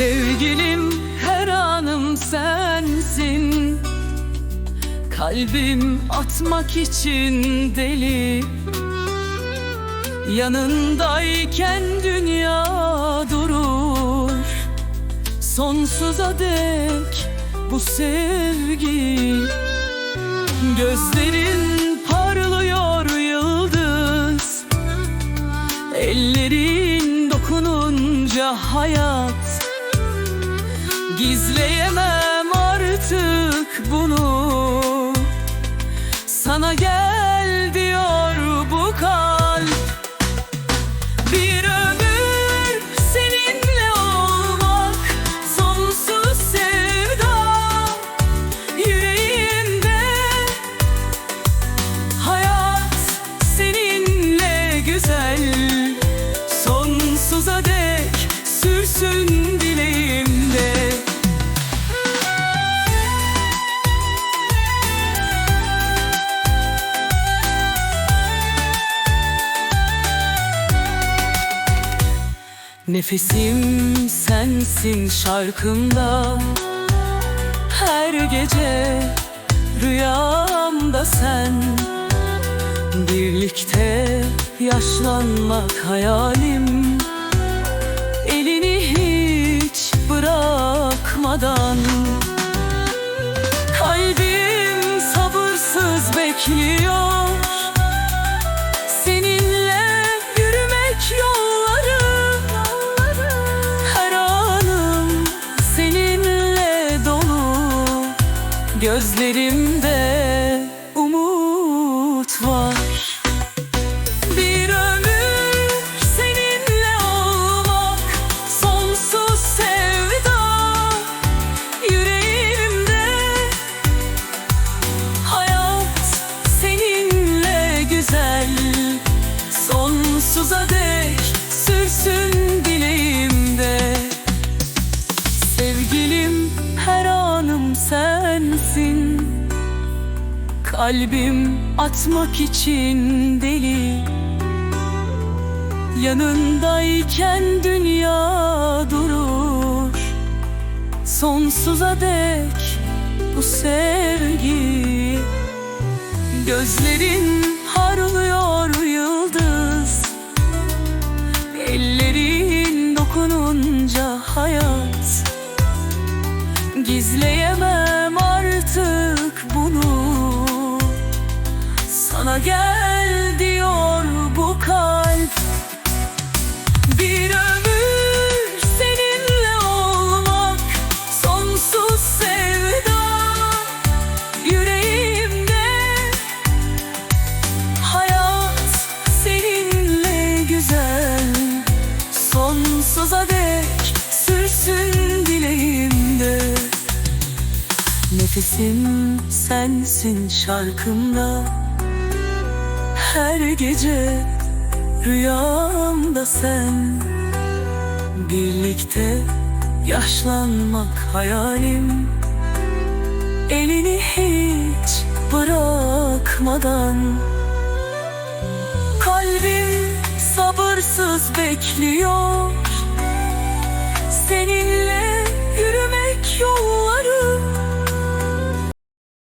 Sevgilim her anım sensin. Kalbim atmak için deli. Yanındayken dünya durur. Sonsuza dek bu sevgi. Gözlerin parlıyor yıldız. Ellerin dokununca hayat Gizleyemem artık bunu. Sana gel diyor bu kalp. Bir ömür seninle olmak Sonsuz sevda. Yüreğimde Hayat seninle güzel. Sonsuza dek sürsün Nefesim sensin şarkımda. Her gece rüyamda sen. Birlikte yaşlanmak hayalim. Elini hiç bırakmadan. Kalbim sabırsız bekliyor Gözlerimde umut var. Bir ömür seninle olmak Sonsuz sevda. Yüreğimde Hayat seninle güzel. Sonsuza dek Kalbim atmak için deli. Yanındayken dünya durur. Sonsuza dek bu sevgi. Gözlerin harlıyor yıldız. Ellerin dokununca hayat. Gizleyemem gel diyor bu kalp. Bir ömür seninle olmak Sonsuz sevda yüreğimde. Hayat seninle güzel Sonsuza dek sürsün dileğimde. Nefesim sensin şarkımda Her gece rüyamda sen. Birlikte yaşlanmak hayalim. Elini hiç bırakmadan. Kalbim sabırsız bekliyor. Seninle